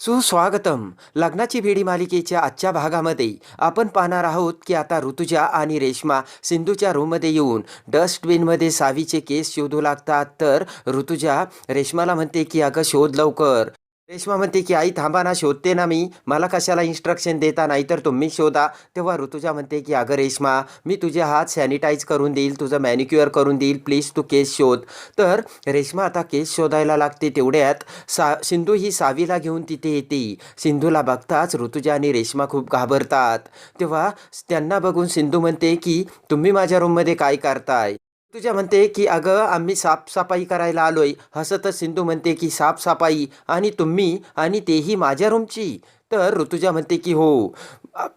सुस्वागतम. लग्नाची भेडी मालिकेच्या आजच्या भागामध्ये आपण पाहणार आहोत की आता ऋतुजा आणि रेश्मा सिंधूच्या रूममध्ये येऊन डस्टबिनमध्ये सावीचे केस शोधू लागतात. तर ऋतुजा रेश्माला म्हणते की अगं शोध लवकर. रेश्मा म्हणते की आई थांबा ना शोधते ना मी. मला कशाला इन्स्ट्रक्शन देता? नाही तर तुम्ही शोधा. तेव्हा ऋतुजा म्हणते की अगं रेश्मा मी तुझे हात सॅनिटाईज करून देईल तुझं मॅनिक्युअर करून देईल. प्लीज तू केस शोध. तर रेश्मा आता केस शोधायला लागते तेवढ्यात. सा सिंधू ही सावीला घेऊन तिथे येते. सिंधूला बघताच ऋतुजा आणि रेश्मा खूप घाबरतात. तेव्हा त्यांना बघून सिंधू म्हणते की तुम्ही माझ्या रूममध्ये काय करताय? तुझ्या म्हणते की अगं आम्ही साफसफाई करायला आलोय. हसतच सिंधू म्हणते की साफसफाई आणि तुम्ही आणि तेही माझ्या रूमची. तर ऋतुजा म्हणते की हो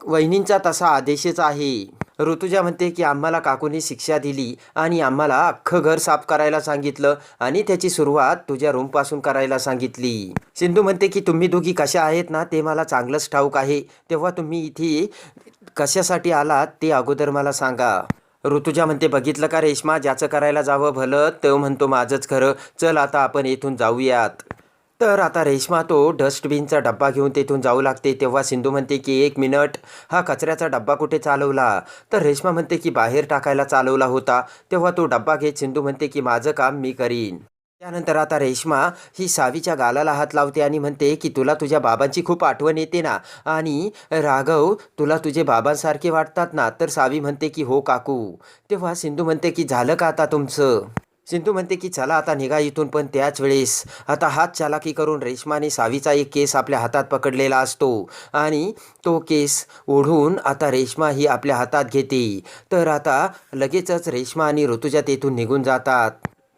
वहिनींचा तसा आदेशच आहे. ऋतुजा म्हणते की आम्हाला काकूने शिक्षा दिली आणि आम्हाला अख्खं घर साफ करायला सांगितलं आणि त्याची सुरुवात तुझ्या रूमपासून करायला सांगितली. सिंधू म्हणते की तुम्ही दोघी कशा आहेत ना ते मला चांगलंच ठाऊक आहे. तेव्हा तुम्ही इथे कशासाठी आलात ते अगोदर मला सांगा. ऋतुजा म्हणते बघितलं का रेश्मा? ज्याचं करायला जावं भलं तो म्हणतो माझंच खरं. चल आता आपण येथून जाऊयात. तर आता रेश्मा तो डस्टबिनचा डब्बा घेऊन तेथून जाऊ लागते. तेव्हा सिंधू म्हणते की एक मिनट. हा कचऱ्याचा डब्बा कुठे चालवला? तर रेश्मा म्हणते की बाहेर टाकायला चालवला होता. तेव्हा तो डब्बा घेत सिंधू म्हणते की माझं काम मी करीन. त्यानंतर आता रेश्मा ही सावीच्या गालाला हात लावते आणि म्हणते की तुला तुझ्या बाबांची खूप आठवण येते ना. आणि राघव तुला तुझे बाबांसारखे वाटतात ना? तर सावी म्हणते की हो काकू. तेव्हा सिंधू म्हणते की झालं का आता तुमचं? सिंधू म्हणते की चला आता निघा इथून पण त्याच वेळेस. आता हात चालाकी करून रेश्माने सावीचा एक केस आपल्या हातात पकडलेला असतो आणि तो केस ओढून आता रेश्मा ही आपल्या हातात घेते. तर आता लगेचच रेश्मा आणि ऋतुजा तेथून निघून जातात.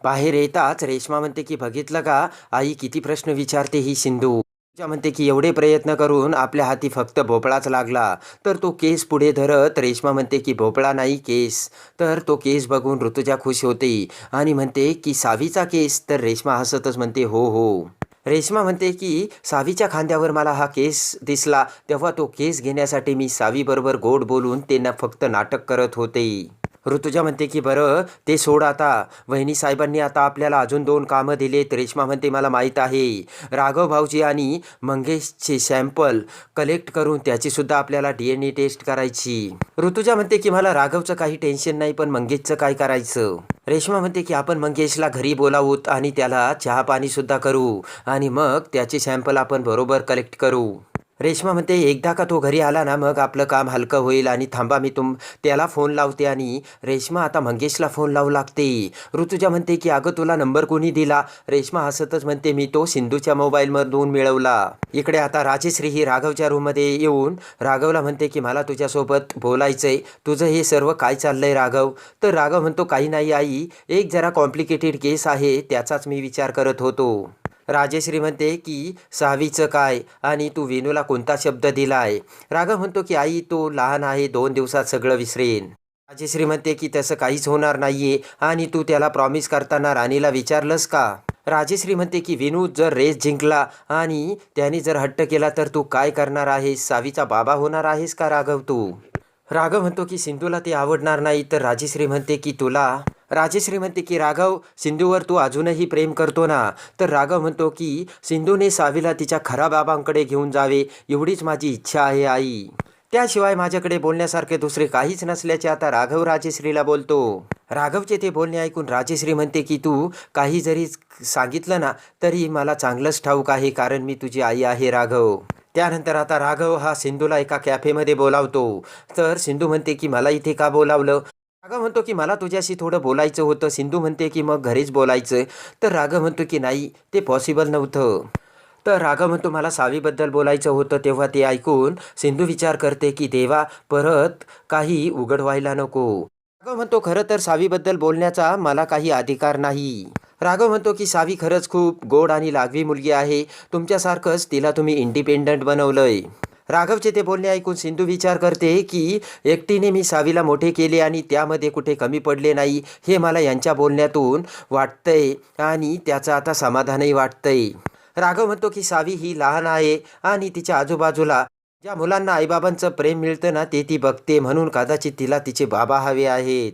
बाहेर येताच रेश्मा म्हणते की बघितलं का? आई किती प्रश्न विचारते ही सिंधू. पूजा म्हणते की एवढे प्रयत्न करून आपल्या हाती फक्त भोपळाच लागला. तर तो केस पुढे धरत रेश्मा म्हणते की भोपळा नाही केस. तर तो केस बघून ऋतुजा खुश होते. आणि म्हणते की सावीचा केस. तर रेश्मा हसतच म्हणते हो हो. रेश्मा म्हणते की सावीच्या खांद्यावर मला हा केस दिसला. तेव्हा तो केस घेण्यासाठी मी सावीबरोबर गोड बोलून त्यांना फक्त नाटक करत होते. ऋतुजा म्हणते की बरं ते सोड आता. वहिनी साहेबांनी आता आपल्याला अजून दोन कामं दिलेत. रेश्मा म्हणते मला माहीत आहे. राघव भाऊजी आणि मंगेशचे सॅम्पल कलेक्ट करून त्याचीसुद्धा आपल्याला डी एन ए टेस्ट करायची. ऋतुजा म्हणते की मला राघवचं काही टेन्शन नाही पण मंगेशचं काय करायचं? रेश्मा म्हणते की आपण मंगेशला घरी बोलावूत आणि त्याला चहा पाणीसुद्धा करू आणि मग त्याचे सॅम्पल आपण बरोबर कलेक्ट करू. रेश्मा म्हणते एकदा का तो घरी आला ना मग आपलं काम हलकं होईल आणि थांबा मी तुम त्याला फोन लावते आणि रेश्मा आता मंगेशला फोन लावू लागते. ऋतुजा म्हणते की अगं तुला नंबर कोणी दिला? रेश्मा हसतच म्हणते मी तो सिंधूच्या मोबाईलमधून मिळवला. इकडे आता राजेश्री ही राघवच्या रूममध्ये येऊन राघवला म्हणते की मला तुझ्यासोबत बोलायचंय. तुझं हे सर्व काय चाललंय राघव? तर राघव म्हणतो काही नाही आई. एक जरा कॉम्प्लिकेटेड केस आहे. त्याचाच मी विचार करत होतो. राजेश्री म्हणते की सहावीचं काय? आणि तू वेणूला कोणता शब्द दिलाय? राघव म्हणतो की आई तो लहान आहे दोन दिवसात सगळं विसरेन. राजेश्री म्हणते की तसं काहीच होणार नाहीये. आणि तू त्याला प्रॉमिस करताना राणीला विचारलंस का? राजेश्री म्हणते की विनू जर रेस जिंकला आणि त्याने जर हट्ट केला तर तू काय करणार आहेस? सावीचा बाबा होणार आहेस का राघव तू? राघव म्हणतो की सिंधूला ते आवडणार नाही. तर राजेश्री म्हणते की तुला राजेश्री म्हणते की राघव सिंधूवर तू अजूनही प्रेम करतो ना. तर राघव म्हणतो की सिंधूने सावीला तिच्या खरा बाबांकडे घेऊन जावे एवढीच माझी इच्छा आहे आई. त्याशिवाय माझ्याकडे बोलण्यासारखे दुसरे काहीच नसल्याचे आता राघव राजेश्रीला बोलतो. राघवचे ते बोलणे ऐकून राजेश्री म्हणते की तू काही जरी सांगितलं ना तरी मला चांगलंच ठाऊक आहे कारण मी तुझी आई आहे राघव. त्यानंतर आता राघव हा सिंधूला एका कॅफेमध्ये बोलावतो. तर सिंधू म्हणते की मला इथे का बोलावलं? राघव म्हणतो की मला तुझ्याशी थोडं बोलायचं होतं. सिंधू म्हणते की मग घरीच बोलायचं. तर राघव म्हणतो की नाही ते पॉसिबल नव्हतं. तर राघव म्हणतो मला सावीबद्दल बोलायचं होतं तेव्हा ते ऐकून सिंधू विचार करते की देवा परत काही उघड व्हायला नको. राघव म्हणतो खरं तर सावीबद्दल बोलण्याचा मला काही अधिकार नाही. राघव म्हणतो की सावी खरंच खूप गोड आणि लागवी मुलगी आहे. तुमच्यासारखंच तिला तुम्ही इंडिपेंडंट बनवलंय. राघवचे ते बोलणे ऐकून सिंधू विचार करते की एकटीने मी सावीला मोठे केले आणि त्यामध्ये कुठे कमी पडले नाही हे मला यांच्या बोलण्यातून वाटतंय आणि त्याचं आता समाधानही वाटतंय. राघव म्हणतो की सावी ही लहान आहे आणि तिच्या आजूबाजूला ज्या मुलांना आईबाबांचं प्रेम मिळतं ना ते ती बघते म्हणून कदाचित तिला तिचे बाबा हवे आहेत.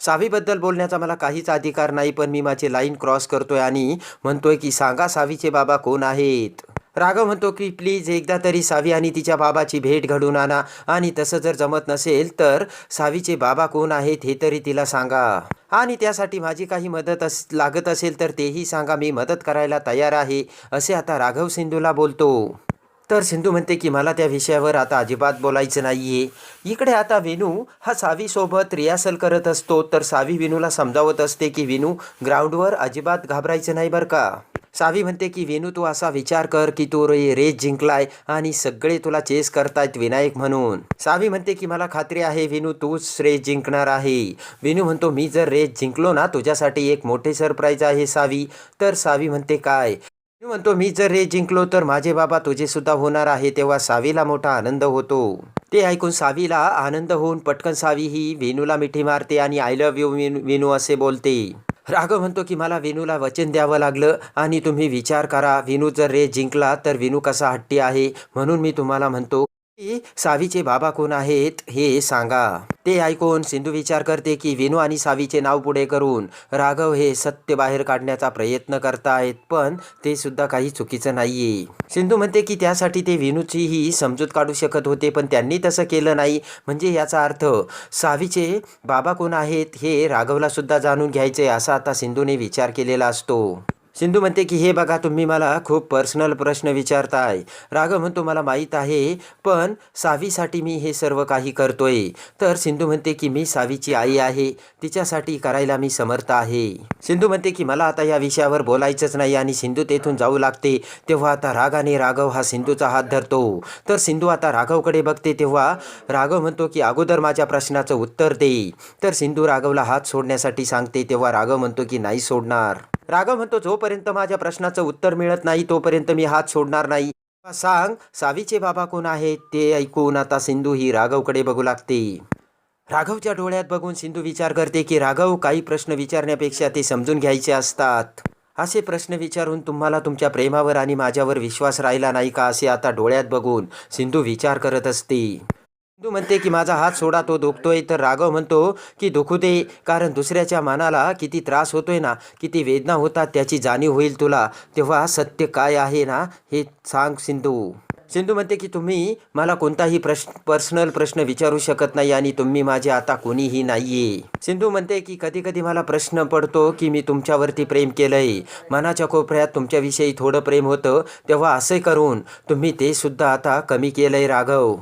सावीबद्दल बोलण्याचा मला काहीच अधिकार नाही पण मी माझे लाईन क्रॉस करतोय आणि म्हणतोय की सांगा सावीचे बाबा कोण आहेत. राघव म्हणतो की प्लीज एकदा तरी सावी आणि तिच्या बाबाची भेट घडून आणा. आणि तसं जर जमत नसेल तर सावीचे बाबा कोण आहेत हे तरी तिला सांगा. आणि त्यासाठी माझी काही मदत अस लागत असेल तर तेही सांगा. मी मदत करायला तयार आहे. असे आता राघव सिंधूला बोलतो. तर सिंधू म्हणते की मला त्या विषयावर आता अजिबात बोलायचं नाही आहे इकडे आता विनू हा सावीसोबत रियासल करत असतो. तर सावी विनूला समजावत असते की विनू ग्राउंडवर अजिबात घाबरायचं नाही बरं का? सावी म्हणते की वेणू तू असा विचार कर की तू रे रेस जिंकलाय आणि सगळे तुला चेस करतायत विनायक म्हणून. सावी म्हणते की मला खात्री आहे विनू तूच रेस जिंकणार आहे. विनू म्हणतो मी जर रेस जिंकलो ना तुझ्यासाठी एक मोठे सरप्राईज आहे सावी. तर सावी म्हणते काय? मी म्हणतो मी जर रे जिंकलो तर माझे बाबा तुझे सुद्धा होणार आहे तेव्हा सावीला मोठा आनंद होतो. ते ऐकून सावीला आनंद होऊन पटकन सावी ही वेणूला मिठी मारते आणि आय लव्ह यू विनू असे बोलते. राघव म्हणतो की मला वेणूला वचन द्यावं लागलं आणि तुम्ही विचार करा विनू जर रेस जिंकला तर विनू कसा हट्टी आहे? म्हणून मी तुम्हाला म्हणतो सावीचे बाबा कोण आहेत हे सांगा. ते ऐकून सिंधू विचार करते की विनू आणि सावीचे नाव पुढे करून राघव हे सत्य बाहेर काढण्याचा प्रयत्न करतायत पण ते सुद्धा काही चुकीचं नाहीये. सिंधू म्हणते की त्यासाठी ते विनूचीही समजूत काढू शकत होते पण त्यांनी तसं केलं नाही. म्हणजे याचा अर्थ सावीचे बाबा कोण आहेत हे राघवला सुद्धा जाणून घ्यायचे असा आता सिंधूने विचार केलेला असतो. सिंधू म्हणते की हे बघा तुम्ही मला खूप पर्सनल प्रश्न विचारताय. राघव म्हणतो मला माहीत आहे पण सावीसाठी मी हे सर्व काही करतोय. तर सिंधू म्हणते की मी सावीची आई आहे तिच्यासाठी करायला मी समर्थ आहे. सिंधू म्हणते की मला आता या विषयावर बोलायचंच नाही आणि सिंधू तेथून जाऊ लागते तेव्हा आता रागाने राघव हा सिंधूचा हात धरतो. तर सिंधू आता राघवकडे बघते तेव्हा राघव म्हणतो की अगोदर माझ्या प्रश्नाचं उत्तर दे. तर सिंधू राघवला हात सोडण्यासाठी सांगते तेव्हा राघव म्हणतो की नाही सोडणार. राघव म्हणतो जोपर्यंत माझ्या प्रश्नाचं उत्तर मिळत नाही तोपर्यंत मी हात सोडणार नाही. सांग सावीचे बाबा कोण आहेत ते ऐकून आता सिंधू ही राघवकडे बघू लागते. राघवच्या डोळ्यात बघून सिंधू विचार करते की राघव काही प्रश्न विचारण्यापेक्षा ते समजून घ्यायचे असतात. असे प्रश्न विचारून तुम्हाला तुमच्या प्रेमावर आणि माझ्यावर विश्वास राहिला नाही का असे आता डोळ्यात बघून सिंधू विचार करत असते. सिंधू म्हणते की माझा हात सोडा तो दुखतोय. तर राघव म्हणतो की दुखू दे कारण दुसऱ्याच्या मनाला किती त्रास होतोय ना किती वेदना होतात त्याची जाणीव होईल तुला. तेव्हा सत्य काय आहे ना हे सांग सिंधू. सिंधू म्हणते की तुम्ही मला कोणताही प्रश्न पर्सनल प्रश्न विचारू शकत नाही आणि तुम्ही माझे आता कोणीही नाही आहे सिंधू म्हणते की कधी कधी मला प्रश्न पडतो की मी तुमच्यावरती प्रेम केलंय. मनाच्या कोपऱ्यात तुमच्याविषयी थोडं प्रेम होतं तेव्हा असे करून तुम्ही ते सुद्धा आता कमी केलंय राघव.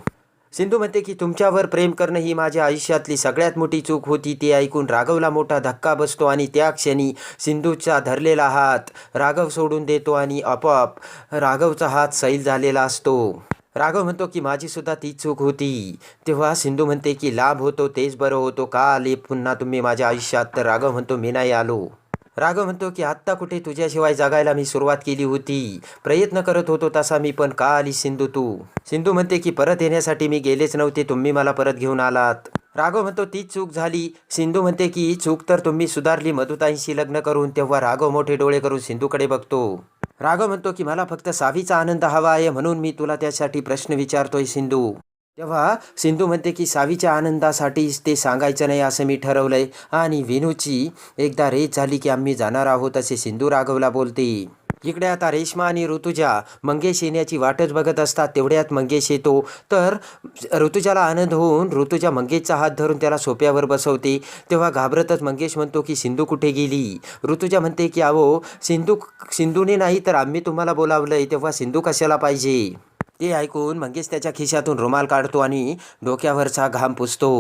सिंधू म्हणते की तुमच्यावर प्रेम करणं ही माझ्या आयुष्यातली सगळ्यात मोठी चूक होती. ते ऐकून राघवला मोठा धक्का बसतो आणि त्या क्षणी सिंधूचा धरलेला हात राघव सोडून देतो आणि आपोआप राघवचा हात सैल झालेला असतो. राघव म्हणतो की माझी सुद्धा ती चूक होती. तेव्हा सिंधू म्हणते की लाभ होतो तेच बरं होतो. का आले पुन्हा तुम्ही माझ्या आयुष्यात? तर राघव म्हणतो मी नाही आलो. राघव म्हणतो की आत्ता कुठे तुझ्याशिवाय जगायला मी सुरुवात केली होती. प्रयत्न करत होतो तसा मी पण का आली सिंधू तू? सिंधू म्हणते की परत येण्यासाठी मी गेलेच नव्हते तुम्ही मला परत घेऊन आलात. राघव म्हणतो तीच चूक झाली. सिंधू म्हणते की चूक तर तुम्ही सुधारली मधुताईंशी लग्न करून तेव्हा राघव मोठे डोळे करून सिंधूकडे बघतो. राघव म्हणतो की मला फक्त सावीचा आनंद हवा आहे म्हणून मी तुला त्यासाठी प्रश्न विचारतोय सिंधू. तेव्हा सिंधू म्हणते की सावीच्या आनंदासाठीच ते सांगायचं नाही असं मी ठरवलं आहे आणि विनूची एकदा रेस झाली की आम्ही जाणार आहोत असे सिंधू राघवला बोलते. इकडे आता रेश्मा आणि ऋतुजा मंगेश येण्याची वाटच बघत असतात. तेवढ्यात मंगेश येतो. तर ऋतुजाला आनंद होऊन ऋतुजा मंगेशचा हात धरून त्याला सोप्यावर बसवते. तेव्हा घाबरतच मंगेश म्हणतो की सिंधू कुठे गेली? ऋतुजा म्हणते की अहो सिंधू सिंधूने नाही तर आम्ही तुम्हाला बोलावलं तेव्हा सिंधू कशाला पाहिजे? ते ऐकून मंगेश त्याच्या खिशातून रुमाल काढतो आणि डोक्यावरचा घाम पुसतो.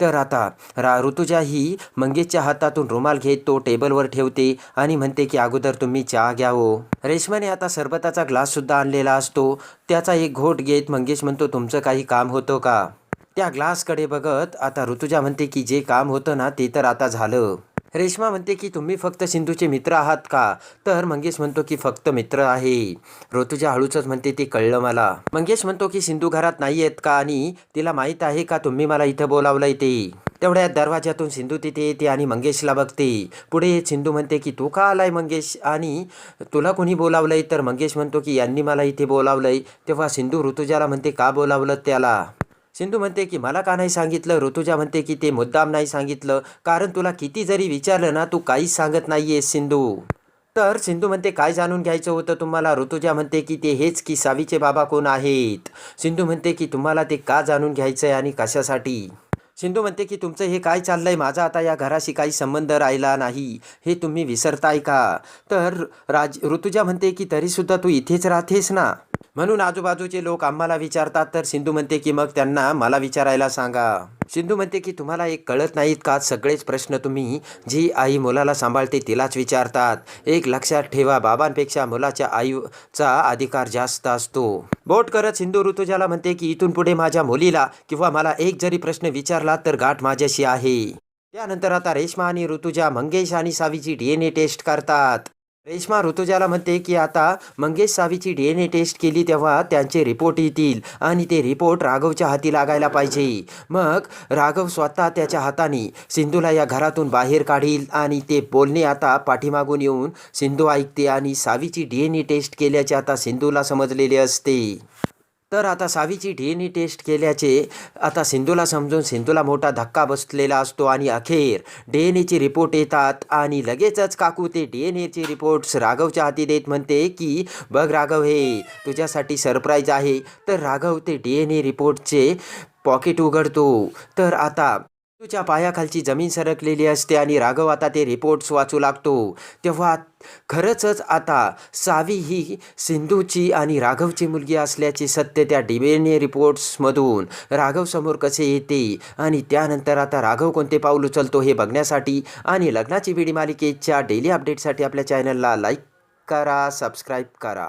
तर आता रा ऋतुजा ही मंगेशच्या हातातून रुमाल घेत तो टेबलवर ठेवते आणि म्हणते की अगोदर तुम्ही चहा घ्यावो. रेशमाने आता सरबताचा ग्लाससुद्धा आणलेला असतो. त्याचा एक घोट घेत मंगेश म्हणतो तुमचं काही काम होतं का? त्या ग्लासकडे बघत आता ऋतुजा म्हणते की जे काम होतं ना ते तर आता झालं. रेश्मा म्हणते की तुम्ही फक्त सिंधूचे मित्र आहात का? तर मंगेश म्हणतो की फक्त मित्र आहे. ऋतुजा हळूचच म्हणते ते कळलं मला. मंगेश म्हणतो की सिंधू घरात नाही आहेत का? आणि तिला माहीत आहे का? तुम्ही मला इथं बोलावलंय ते. तेवढ्या दरवाजातून सिंधू तिथे येते आणि मंगेशला बघते. पुढे सिंधू म्हणते की तू का आलाय मंगेश? आणि तुला कोणी बोलावलंय? तर मंगेश म्हणतो की यांनी मला इथे बोलावलंय. तेव्हा सिंधू ऋतुजाला म्हणते का बोलावलं त्याला? सिंधू म्हणते की मला का नाही सांगितलं? ऋतुजा म्हणते की ते मुद्दाम नाही सांगितलं. कारण तुला किती जरी विचारलं ना तू काहीच सांगत नाहीयेस सिंधू. तर सिंधू म्हणते काय जाणून घ्यायचं होतं तुम्हाला? ऋतुजा म्हणते की ते हेच की सावीचे बाबा कोण आहेत? सिंधू म्हणते की तुम्हाला ते का जाणून घ्यायचं आहे आणि कशासाठी? सिंधू म्हणते की तुमचं हे काय चाललंय? माझा आता या घराशी काही संबंध राहिला नाही. हे तुम्ही विसरताय का? तर राज ऋतुजा म्हणते की तरीसुद्धा तू इथेच राहतेस ना? म्हणून आजूबाजूचे लोक आम्हाला विचारतात तर सिंधू म्हणते की मग त्यांना मला विचारायला सांगा. सिंधू म्हणते की तुम्हाला एक कळत नाहीत का? सगळेच प्रश्न तुम्ही जी आई मुलाला सांभाळते तिलाच विचारतात. एक लक्षात ठेवा बाबांपेक्षा मुलाच्या आईचा अधिकार जास्त असतो. बोट करत सिंधू ऋतुजाला म्हणते की इथून पुढे माझ्या मुलीला किंवा मला एक जरी प्रश्न विचारला तर गाठ माझ्याशी आहे. त्यानंतर आता रेश्मा आणि ऋतुजा मंगेश आणि सावीची डी एन ए टेस्ट करतात. रेश्मा ऋतुजाला म्हणते की आता मंगेश सावीची डी एन ए टेस्ट केली तेव्हा त्यांचे रिपोर्ट येतील आणि ते रिपोर्ट राघवच्या हाती लागायला पाहिजे. मग राघव स्वतः त्याच्या हाताने सिंधूला या घरातून बाहेर काढील आणि ते बोलणे आता पाठीमागून येऊन सिंधू ऐकते आणि सावीची डी एन ए टेस्ट केल्याचे आता सिंधूला समजलेले असते. तर आता सावीची डी एन ए टेस्ट केल्याचे आता सिंधूला समजून सिंधूला मोठा धक्का बसलेला असतो आणि अखेर डी एन एचे रिपोर्ट येतात आणि लगेचच काकू ते डी एन एचे रिपोर्ट्स राघवच्या हाती देत म्हणते की बघ राघव हे तुझ्यासाठी सरप्राईज आहे. तर राघव ते डी एन ए रिपोर्टचे पॉकेट उघडतो. तर आता तुझ्या पायाखालची जमीन सरकलेली असते आणि राघव आता ते रिपोर्ट्स वाचू लागतो. तेव्हा खरंचच आता सावी ही सिंधूची आणि राघवची मुलगी असल्याचे सत्य त्या डिबेने रिपोर्ट्समधून राघवसमोर कसे येते आणि त्यानंतर आता राघव कोणते पाऊल उचलतो हे बघण्यासाठी आणि लग्नाची बिडी मालिकेच्या डेली अपडेटसाठी आपल्या चॅनलला लाईक करा सबस्क्राईब करा.